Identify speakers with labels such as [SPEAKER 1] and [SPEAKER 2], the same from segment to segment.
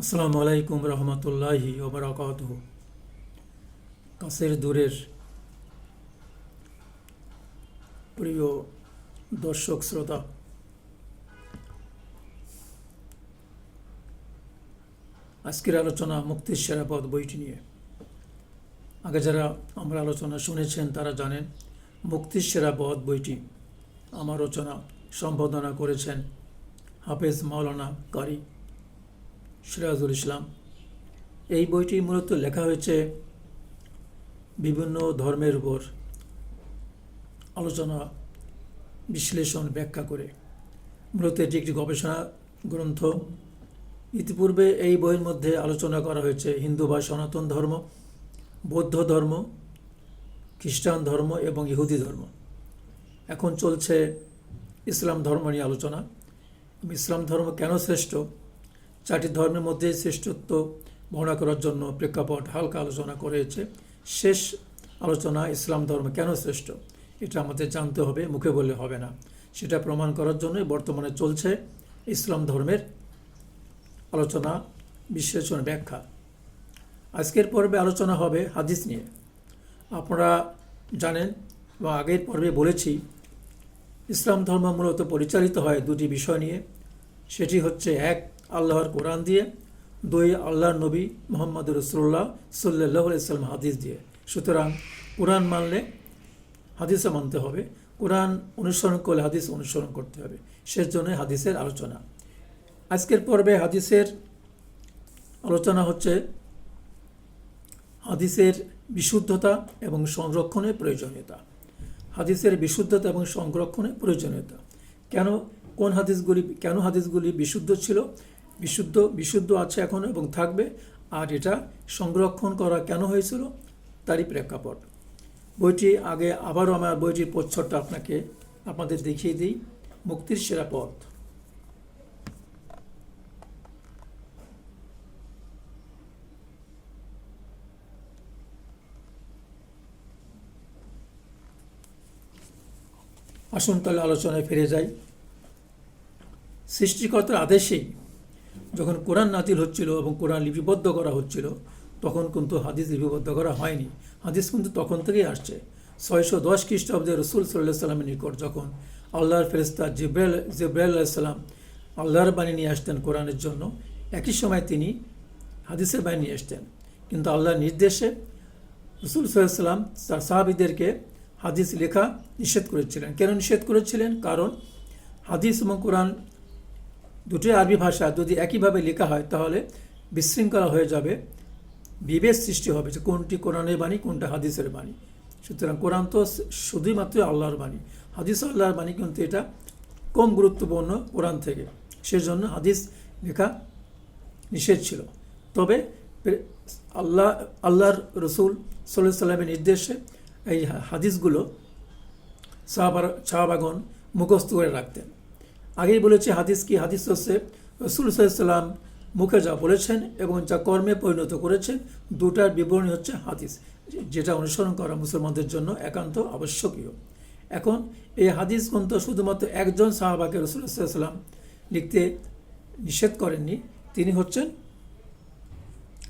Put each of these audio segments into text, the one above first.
[SPEAKER 1] আসসালামু আলাইকুম রহমতুল্লাহি ওবরাকাত কাছের দূরের প্রিয় দর্শক, শ্রোতা, আজকের আলোচনা মুক্তির সেরা পথ বইটি নিয়ে। আগে যারা আমার আলোচনা শুনেছেন, তারা জানেন মুক্তির সেরা পথ বইটি আমার রচনা, সম্বোধনা করেছেন হাফেজ মাওলানা কারি সিরাজুল ইসলাম। এই বইটি মূলত লেখা হয়েছে বিভিন্ন ধর্মের উপর আলোচনা, বিশ্লেষণ, ব্যাখ্যা করে। মূলত এটি একটি গবেষণা গ্রন্থ। ইতিপূর্বে এই বইয়ের মধ্যে আলোচনা করা হয়েছে হিন্দু বা সনাতন ধর্ম, বৌদ্ধ ধর্ম, খ্রিস্টান ধর্ম এবং ইহুদি ধর্ম। এখন চলছে ইসলাম ধর্ম নিয়ে আলোচনা। ইসলাম ধর্ম কেন শ্রেষ্ঠ? চারটি ধর্মের মধ্যে শ্রেষ্ঠত্ব বর্ণনা করার জন্য প্রেক্ষাপট হালকা আলোচনা করেছে। শেষ আলোচনা ইসলাম ধর্ম কেন শ্রেষ্ঠ? এটা আমাদের জানতে হবে, মুখে বললে হবে না। সেটা প্রমাণ করার জন্য বর্তমানে চলছে ইসলাম ধর্মের আলোচনা বিশ্লেষণ ব্যাখ্যা। আজকের পর্বে আলোচনা হবে হাদিস নিয়ে। আপনারা জানেন বা আগের পর্বে বলেছি, ইসলাম ধর্ম মূলত পরিচালিত হয় দুটি বিষয় নিয়ে। সেটি হচ্ছে এক আল্লাহর কোরআন দিয়ে, দুই আল্লাহর নবী মোহাম্মদ রসুল্লাহ সাল্লাহ ইসলাম হাদিস দিয়ে। সুতরাং কোরআন মানলে হাদিসও মানতে হবে, কোরআন অনুসরণ করলে হাদিস অনুসরণ করতে হবে। সেজন্য হাদিসের আলোচনা। আজকের পর্বে হাদিসের আলোচনা হচ্ছে হাদিসের বিশুদ্ধতা এবং সংরক্ষণের প্রয়োজনীয়তা। হাদিসের বিশুদ্ধতা এবং সংরক্ষণের প্রয়োজনীয়তা। কেন, কোন হাদিসগুলি, কেন হাদিসগুলি বিশুদ্ধ ছিল? বিশুদ্ধ বিশুদ্ধ আছে এখন এবং থাকবে। আর এটা সংরক্ষণ করা কেন হয়েছিল? তারই প্রেক্ষাপট। বইটি আগে আবারও আমার বইটির প্রচ্ছদটা আপনাকে আপনাদের দেখিয়ে দিই। মুক্তির সেরা পথ। আসুন তাহলে আলোচনায় ফিরে যাই। সৃষ্টিকর্তার আদেশেই যখন কোরআন নাতিল হচ্ছিল এবং কোরআন লিপিবদ্ধ করা হচ্ছিল, তখন কিন্তু হাদিস লিপিবদ্ধ করা হয়নি। হাদিস কিন্তু তখন থেকেই আসছে। ছয়শো দশ খ্রিস্টাব্দে রসুল সাল্লাহ সাল্লামের নিকট যখন আল্লাহর ফেরেস্তা জিব্রাইল জিব্রাইল সাল্লাম আল্লাহর বাণী নিয়ে আসতেন কোরআনের জন্য, একই সময় তিনি হাদিসের বাণী নিয়ে আসতেন। কিন্তু আল্লাহর নির্দেশে রসুল সাল্লাম তার সাহাবিদেরকে হাদিস লেখা নিষেধ করেছিলেন। কেন নিষেধ করেছিলেন? কারণ হাদিস এবং কোরআন দুটোই আরবি ভাষা যদি একইভাবে লেখা হয়, তাহলে বিশৃঙ্খলা হয়ে যাবে, বিভেদ সৃষ্টি হবে যে কোনটি কোরআনের বাণী, কোনটা হাদিসের বাণী। সুতরাং কোরআন তো শুধুই মাত্র আল্লাহর বাণী। হাদিস আল্লাহর বাণী কিন্তু এটা কম গুরুত্বপূর্ণ কোরআন থেকে। সেজন্য হাদিস লেখা নিষেধ ছিল। তবে আল্লাহ, আল্লাহর রসুল সাল্লাহ সাল্লামের নির্দেশে এই হাদিসগুলো সাহাবাগন মুখস্থ করে রাখতেন। আগেই বলেছে হাদিস কি? হাদিস হচ্ছে রসুল সাল্লাম মুখে যা বলেছেন এবং যা কর্মে পরিণত করেছেন, দুটার বিবরণী হচ্ছে হাদিস। যেটা অনুসরণ করা মুসলমানদের জন্য একান্ত আবশ্যকীয়। এখন এই হাদিস গ্রন্থ শুধুমাত্র একজন সাহাবাকে রসুল সাল্লাম লিখতে নিষেধ করেননি। তিনি হচ্ছেন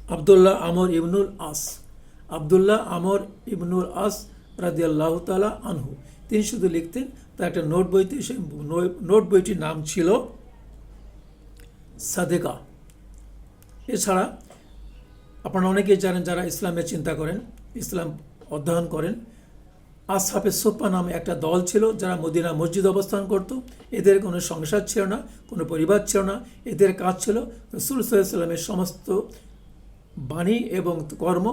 [SPEAKER 1] আবদুল্লাহ আমর ইবনুল আস। আবদুল্লাহ আমর ইবনুল আস রাদিয়াল্লাহ তালা আনহু। তিনি শুধু লিখতেন তার একটা নোট বইতে সে নোট বইটির নাম ছিল সাদেকা। এছাড়া আপনারা অনেকেই জানেন যারা ইসলামের চিন্তা করেন, ইসলাম অধ্যয়ন করেন আসহাফে সোপ্পা নামে একটা দল ছিল যারা মদিনা মসজিদ অবস্থান করত। এদের কোনো সংসার ছিল না, কোনো পরিবার ছিল না। এদের কাজ ছিল রসুল সাল্লামের সমস্ত বাণী এবং কর্ম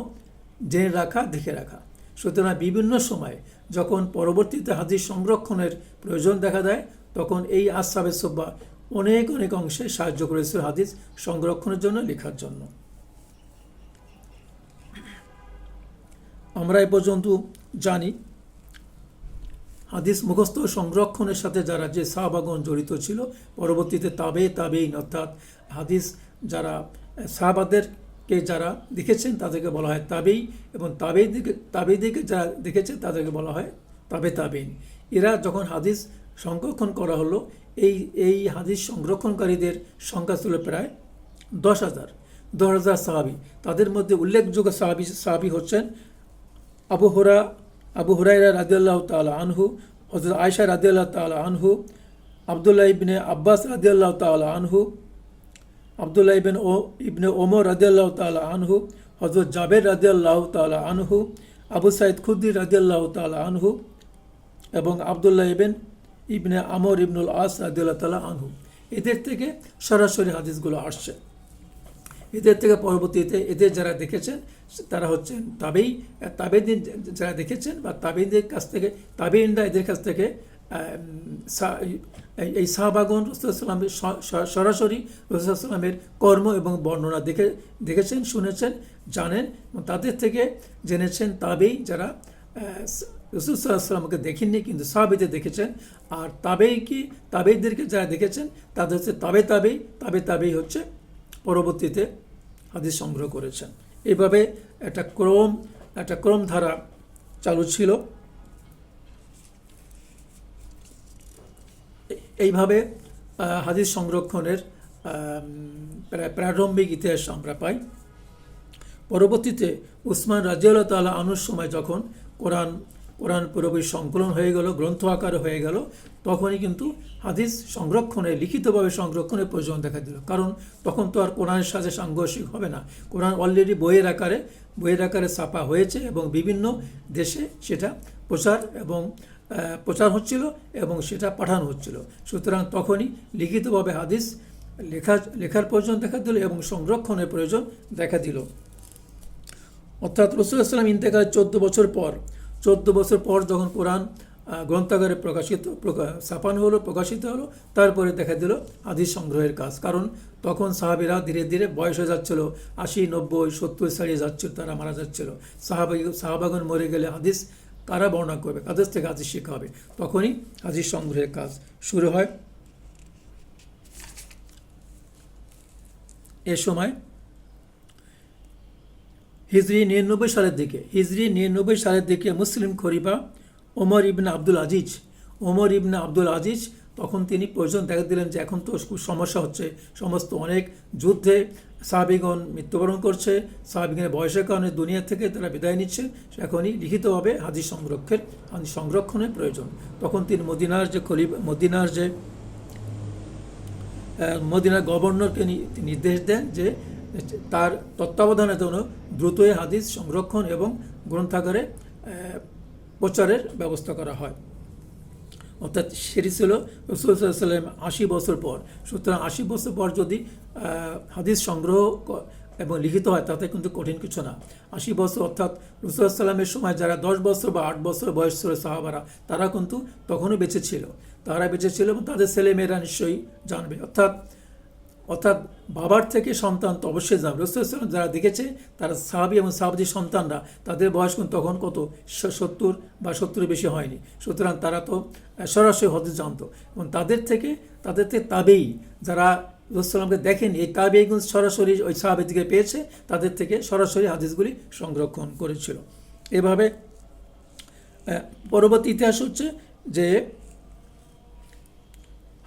[SPEAKER 1] জেনে রাখা, দেখে রাখা। সুতরাং বিভিন্ন সময় যখন পরবর্তীতে হাদিস সংরক্ষণের প্রয়োজন দেখা দেয়, তখন এই আসাবে সব্বা অনেক অনেক অংশে সাহায্য করেছে হাদিস সংরক্ষণের জন্য লেখার জন্য। আমরা এ পর্যন্ত জানি, হাদিস মুখস্থ সংরক্ষণের সাথে যারা যে শাহবাগন জড়িত ছিল, পরবর্তীতে তাবে, তাবেইন অর্থাৎ হাদিস যারা শাহবাদের কে যারা দেখেছেন তাদেরকে বলা হয় তাবেই এবং তাবেই দিকে যারা দেখেছেন তাদেরকে বলা হয় তাবে তাবেইন। এরা যখন হাদিস সংরক্ষণ করা হলো, এই এই হাদিস সংরক্ষণকারীদের সংখ্যা ছিল প্রায় দশ হাজার দশ হাজার সাহাবি। তাদের মধ্যে উল্লেখযোগ্য সাহাবি সাহাবি হচ্ছেন আবু হুরা, আবু হুরাইরা রাদিয়াল্লাহ তাআলা আনহু হজরত আয়সা রাদিয়াল্লাহ তাআলা আনহু, আবদুল্লাহ ইবনে আব্বাস রাদিয়াল্লাহ তাআলা আনহু আবদুল্লাহ ইবেন ও, ইবনে ওমর রাদিয়াল্লাহ তাআলা আনহু হজরত জাবের রাদিয়াল্লাহ তাআলা আনহু, আবু সাইদ খুদ্দি রাদিয়াল্লাহ তাআলা আনহু এবং আবদুল্লাহ ইবেন, ইবনে আমর ইবনুল আস রাদিয়াল্লাহ তাআলা আনহু। এদের থেকে সরাসরি হাদিসগুলো আসছে। এদের থেকে পরবর্তীতে এদের যারা দেখেছেন, তারা হচ্ছেন তাবেই তাবেদিন যারা দেখেছেন বা তাবেদের কাছ থেকে, তাবেইনরা এদের কাছ থেকে এই- শাহবাগন রসুলামের সরাসরি রসুলামের কর্ম এবং বর্ণনা দেখে, দেখেছেন, শুনেছেন, জানেন এবং তাদের থেকে জেনেছেন, তাবেই যারা রসুল সাল্লামকে দেখেননি কিন্তু সাহাবিদের দেখেছেন। আর তাবেই কি, তাবেইদেরকে যারা দেখেছেন, তাদের হচ্ছে তাবে তাবেই তাবে তাবেই হচ্ছে পরবর্তীতে হাদিস সংগ্রহ করেছেন। এইভাবে একটা ক্রম একটা ক্রম ধারা চালু ছিল এ- এইভাবে হাদিস সংরক্ষণের প্রারম্ভিক ইতিহাস আমরা পাই। পরবর্তীতে উসমান রাজিউল্লাহ তালা আনুর সময় যখন কোরআন কোরআন পুরোপুরি সংকলন হয়ে গেল, গ্রন্থ আকারে হয়ে গেল, তখনই কিন্তু হাদিস সংরক্ষণে, লিখিতভাবে সংরক্ষণের প্রয়োজন দেখা দিল। কারণ তখন তো আর কোরআনের সাথে সাংঘর্ষিক হবে না। কোরআন অলরেডি বইয়ের আকারে বইয়ের আকারে ছাপা হয়েছে এবং বিভিন্ন দেশে সেটা প্রচার এবং প্রচার হচ্ছিল এবং সেটা পাঠানো হচ্ছিল। সুতরাং তখনই লিখিতভাবে হাদিস লেখা, লেখার প্রয়োজন দেখা দিল এবং সংরক্ষণের প্রয়োজন দেখা দিল। অর্থাৎ রসুলাম ইন্তেকালের চোদ্দ বছর পর, চোদ্দ বছর পর যখন কোরআন গ্রন্থাগারে প্রকাশিত, প্রকা- ছাপানো হলো, প্রকাশিত হলো, তারপরে দেখা দিল হাদিস সংগ্রহের কাজ। কারণ তখন সাহাবিরা ধীরে ধীরে বয়স হয়ে যাচ্ছিল, আশি, নব্বই, সত্তর ছাড়িয়ে যাচ্ছিল, তারা মারা যাচ্ছিল। সাহাবাই সাহাবাগন মরে গেলে হাদিস কারা বর্ণনা করবে? কাদের থেকে হাদিস শেখা হবে? তখনই হাদিস সংগ্রহের কাজ শুরু হয়। এ সময় হিজরি নিরানব্বই সালের দিকে, হিজরি নিরানব্বই সালের দিকে মুসলিম খরিফা ওমর ইবনে আব্দুল আজিজ, ওমর ইবনে আব্দুল আজিজ তখন তিনি প্রয়োজন দেখা দিলেন যে এখন তো খুব সমস্যা হচ্ছে, সমস্ত অনেক যুদ্ধে সাহাবিগণ মৃত্যুবরণ করছে। সাহাবিগণের বয়সের কারণে দুনিয়া থেকে তারা বিদায় নিচ্ছে। এখনই লিখিতভাবে হাদিস সংরক্ষের হাদিস সংরক্ষণের প্রয়োজন। তখন তিনি মদিনার যে খলিফ মদিনার যে মদিনার গভর্নরকে নির্দেশ দেন যে, তার তত্ত্বাবধানে যেন দ্রুতই হাদিস সংরক্ষণ এবং গ্রন্থাগারে প্রচারের ব্যবস্থা করা হয়। অর্থাৎ সেটি ছিল রসুল সাল্লাম আশি বছর পর। সুতরাং আশি বছর পর যদি হাদিস সংগ্রহ এবং লিখিত হয়, তাতে কিন্তু কঠিন কিছু না। আশি বছর অর্থাৎ রসুল সাল্লামের সময় যারা দশ বছর বা আট বছর বয়স ছিল সাহাবারা, তারা কিন্তু তখনও বেঁচে ছিল। তারা বেঁচে ছিল এবং তাদের ছেলেমেয়েরা নিশ্চয়ই জানবে। অর্থাৎ অর্থাৎ বাবার থেকে সন্তান তো অবশ্যই যাবে রসুলাম যারা দেখেছে, তারা সাহাবি এবং সাহাবি সন্তানরা, তাদের বয়স কিন্তু তখন কত? সত্তর বা সত্তরের বেশি হয়নি। সুতরাং তারা তো সরাসরি হদিস জানতো। এবং তাদের থেকে তাদের থেকে তাবেই যারা রসুলামকে দেখেন, এই তাবেই কিন্তু সরাসরি ওই সাহাবের দিকে পেয়েছে, তাদের থেকে সরাসরি হাদিসগুলি সংরক্ষণ করেছিল। এভাবে পরবর্তী ইতিহাস হচ্ছে যে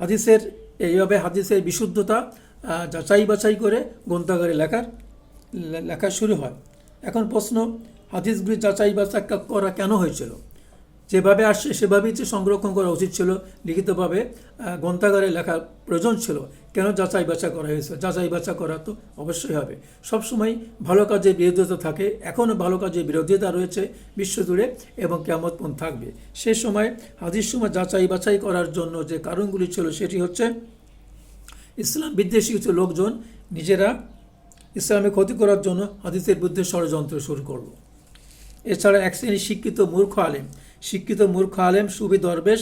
[SPEAKER 1] হাদিসের, এইভাবে হাদিসের বিশুদ্ধতা যাচাই বাছাই করে গ্রন্থাগারে লেখার লেখা শুরু হয়। এখন প্রশ্ন, হাদিসগুলি যাচাই বাছাই করা কেন হয়েছিল? যেভাবে আসছে, সেভাবেই যে সংরক্ষণ করা উচিত ছিল, লিখিতভাবে গ্রন্থাগারে লেখার প্রয়োজন ছিল, কেন যাচাই বাছা করা হয়েছে? যাচাই বাছা করা তো অবশ্যই হবে। সবসময় ভালো কাজে বিরোধিতা থাকে, এখনও ভালো কাজে বিরোধিতা রয়েছে বিশ্বজুড়ে এবং পর্যন্ত থাকবে। সে সময় হাদিস সময় যাচাই বাছাই করার জন্য যে কারণগুলি ছিল, সেটি হচ্ছে, ইসলাম বিদ্বেষী কিছু লোকজন নিজেরা ইসলামের ক্ষতি করার জন্য হাদিসের বিরুদ্ধে ষড়যন্ত্র শুরু করল। এছাড়া এক শ্রেণির শিক্ষিত মূর্খ আলেম শিক্ষিত মূর্খ আলেম, সুবি দরবেশ,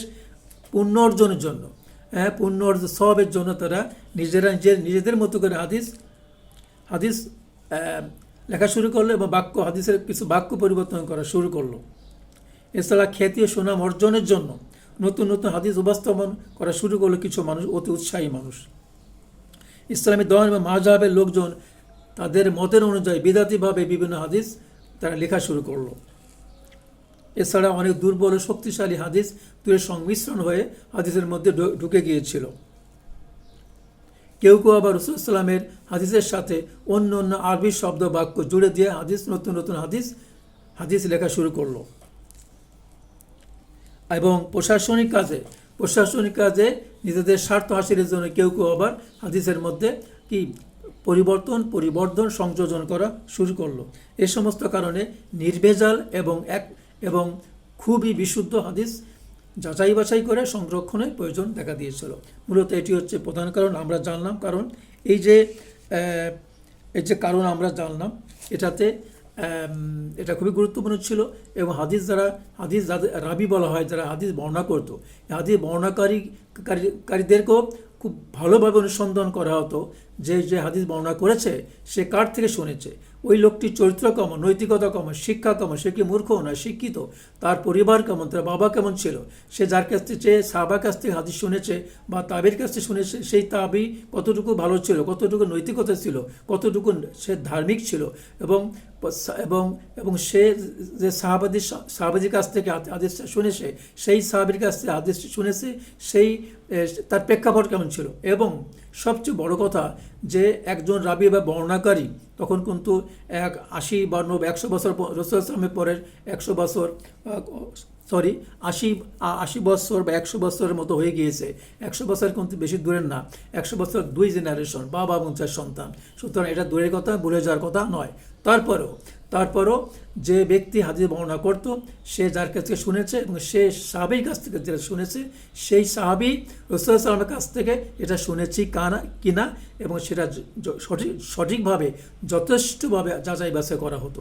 [SPEAKER 1] পুণ্য অর্জনের জন্য। হ্যাঁ পুণ্য অর্জন সবের জন্য তারা নিজেরা নিজের, নিজেদের মতো করে হাদিস হাদিস লেখা শুরু করল এবং বাক্য, হাদিসের কিছু বাক্য পরিবর্তন করা শুরু করল। এছাড়া খ্যাতি ও সুনাম অর্জনের জন্য নতুন নতুন হাদিস উপস্থাপন করা শুরু করল কিছু মানুষ, অতি উৎসাহী মানুষ। ইসলামী দল এবং মাহজাবের লোকজন তাদের মতের অনুযায়ী বিদাতিভাবে বিভিন্ন হাদিস তারা লেখা শুরু করল। এছাড়া অনেক দুর্বল ও শক্তিশালী হাদিস দুয়ের সংমিশ্রণ হয়ে হাদিসের মধ্যে ঢুকে গিয়েছিল। কেউ কেউ আবার রসুল ইসলামের হাদিসের সাথে অন্য অন্য আরবি শব্দ বাক্য জুড়ে দিয়ে হাদিস, নতুন নতুন হাদিস হাদিস লেখা শুরু করল। এবং প্রশাসনিক কাজে প্রশাসনিক কাজে নিজেদের স্বার্থ হাসিলের জন্য কেউ কেউ আবার হাদিসের মধ্যে কি পরিবর্তন, পরিবর্ধন, সংযোজন করা শুরু করল। এ সমস্ত কারণে নির্ভেজাল এবং এক এবং খুবই বিশুদ্ধ হাদিস যাচাই বাছাই করে সংরক্ষণের প্রয়োজন দেখা দিয়েছিল। মূলত এটি হচ্ছে প্রধান কারণ আমরা জানলাম, কারণ এই যে এই যে কারণ আমরা জানলাম, এটাতে এটা খুবই গুরুত্বপূর্ণ ছিল এবং হাদিস যারা, হাদিস যাদের, রাবি বলা হয়, যারা হাদিস বর্ণনা করতো হাদিস বর্ণাকারী কারীদেরকেও খুব ভালোভাবে অনুসন্ধান করা হতো যে যে হাদিস বর্ণনা করেছে, সে কার থেকে শুনেছে। ওই লোকটির চরিত্র কেমন, নৈতিকতা কেমন, শিক্ষা কেমন, সে কি মূর্খ না শিক্ষিত? তার পরিবার কেমন, তার বাবা কেমন ছিল? সে যার কাছ থেকে সাহাবার কাছ থেকে হাদিস শুনেছে বা তাবির কাছ থেকে শুনেছে, সেই তাবি কতটুকু ভালো ছিল, কতটুকু নৈতিকতা ছিল, কতটুকু সে ধার্মিক ছিল এবং এবং এবং সে যে সাহাবাদির সাহাবাদির কাছ থেকে আদেশটা শুনেছে, সেই সাহাবির কাছ থেকে আদেশ শুনেছে, সেই তার প্রেক্ষাপট কেমন ছিল? এবং সবচেয়ে বড় কথা যে একজন রাবি বা বর্ণাকারী তখন কিন্তু এক আশি বা নব্বই একশো বছর রসুল ইসলামের পরের একশো বছর সরি আশি আশি বছর বা একশো বছরের মতো হয়ে গিয়েছে। একশো বছর কিন্তু বেশি দূরের না। একশো বছর দুই জেনারেশন বাবা এবং চার সন্তান। সুতরাং এটা দূরের কথা, ভুলে যাওয়ার কথা নয়। তারপরেও তারপরও যে ব্যক্তি হাদিস বর্ণনা করত, সে যার কাছ থেকে শুনেছে এবং সে সাহাবির কাছ থেকে যেটা শুনেছে, সেই সাহাবি রসুল সালামের কাছ থেকে এটা শুনেছি কানা, কিনা এবং সেটা সঠিক, সঠিকভাবে, যথেষ্টভাবে যাচাই বাছাই করা হতো।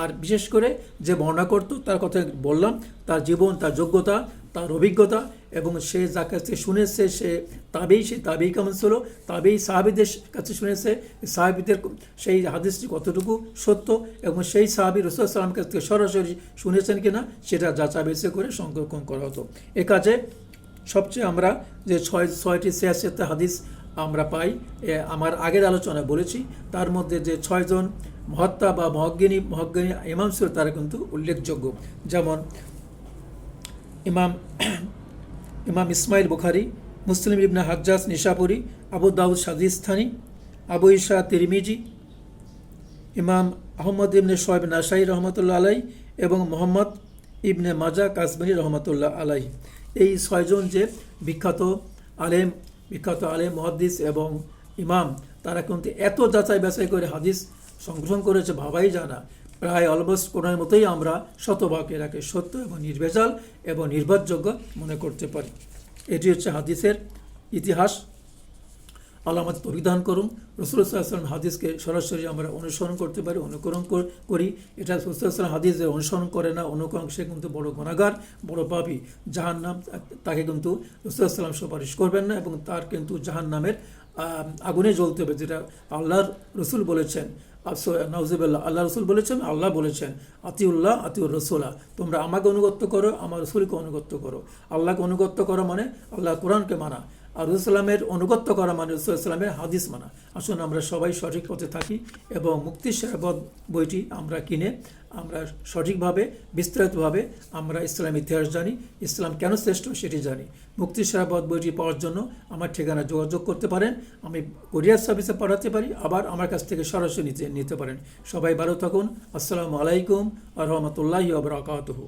[SPEAKER 1] আর বিশেষ করে যে বর্ণনা করত, তার কথা বললাম, তার জীবন, তার যোগ্যতা তার অভিজ্ঞতা এবং সে যার কাছ শুনেছে, সে তাবেই সে তাবেই কেমন ছিল, তাবেই সাহাবিদের কাছে শুনেছে, সাহাবিদের সেই হাদিসটি কতটুকু সত্য এবং সেই সাহাবি রসুল সালামের কাছ থেকে সরাসরি শুনেছেন কিনা, সেটা যাচাই বাছাই করে সংরক্ষণ করা হতো। এ কাজে সবচেয়ে আমরা যে ছয়, ছয়টি সিয়াসিয়াতে হাদিস আমরা পাই আমার আগের আলোচনায় বলেছি, তার মধ্যে যে ছয়জন মহাত্মা বা মহাজ্ঞানী মহাজ্ঞানী ইমাম ছিল তারা কিন্তু উল্লেখযোগ্য। যেমন ইমাম ইমাম ইসমাইল বুখারি, মুসলিম ইবনে হাজ্জাজ, নিশাপুরি, আবু দাউদ সাদিস্তানি আবু ইশা তিরমিজি, ইমাম আহমদ ইবনে শোয়েব নাসাই রহমতুল্লাহ আলাই এবং মোহাম্মদ ইবনে মাজা কাশ্মীরি রহমতুল্লাহ আলাই এই ছয়জন যে বিখ্যাত আলেম বিখ্যাত আলেম, মহাদ্দিস এবং ইমাম, তারা কিন্তু এত যাচাই বাছাই করে হাদিস সংগ্রহ করেছে, ভাবাই জানা প্রায় অলমোস্ট কোনোর মতোই আমরা শতভাগ এটাকে সত্য এবং নির্ভেজাল এবং নির্ভরযোগ্য মনে করতে পারি। এটি হচ্ছে হাদিসের ইতিহাস। আল্লাহ আমাদের অভিধান করুন। রসুলাম হাদিসকে সরাসরি আমরা অনুসরণ করতে পারি, অনুকরণ করি এটা রসুলাম হাদিস অনুসরণ করে না, অনুকরণ সে কিন্তু বড় গুণাগার বড় পাপি। জাহান নাম তাকে কিন্তু রসুলাম সুপারিশ করবেন না এবং তার কিন্তু জাহান নামের আগুনে জ্বলতে হবে, যেটা আল্লাহর রসুল বলেছেন। নওজিবুল্লাহ আল্লাহ রসুল বলেছেন, আল্লাহ বলেছেন, আতিউল্লাহ আতিউর রসুল্লাহ তোমরা আমাকে অনুগত্য করো, আমার রসুলকে অনুগত্য করো। আল্লাহকে অনুগত্য করো মানে আল্লাহ কোরআনকে মানা। আর রসুলামের অনুগত্য করা মানে রসুলামের হাদিস মানা। আসুন আমরা সবাই সঠিক পথে থাকি এবং মুক্তি সেরাবদ বইটি আমরা কিনে আমরা সঠিকভাবে, বিস্তারিতভাবে আমরা ইসলাম ইতিহাস জানি, ইসলাম কেন শ্রেষ্ঠ সেটি জানি। মুক্তি সেরাবদ বইটি পাওয়ার জন্য আমার ঠিকানা যোগাযোগ করতে পারেন, আমি কোরিয়ার সার্ভিসে পাঠাতে পারি, আবার আমার কাছ থেকে সরাসরি নিতে পারেন। সবাই ভালো থাকুন। আসসালামু আলাইকুম রহমতুল্লাহি আবরাকাতহু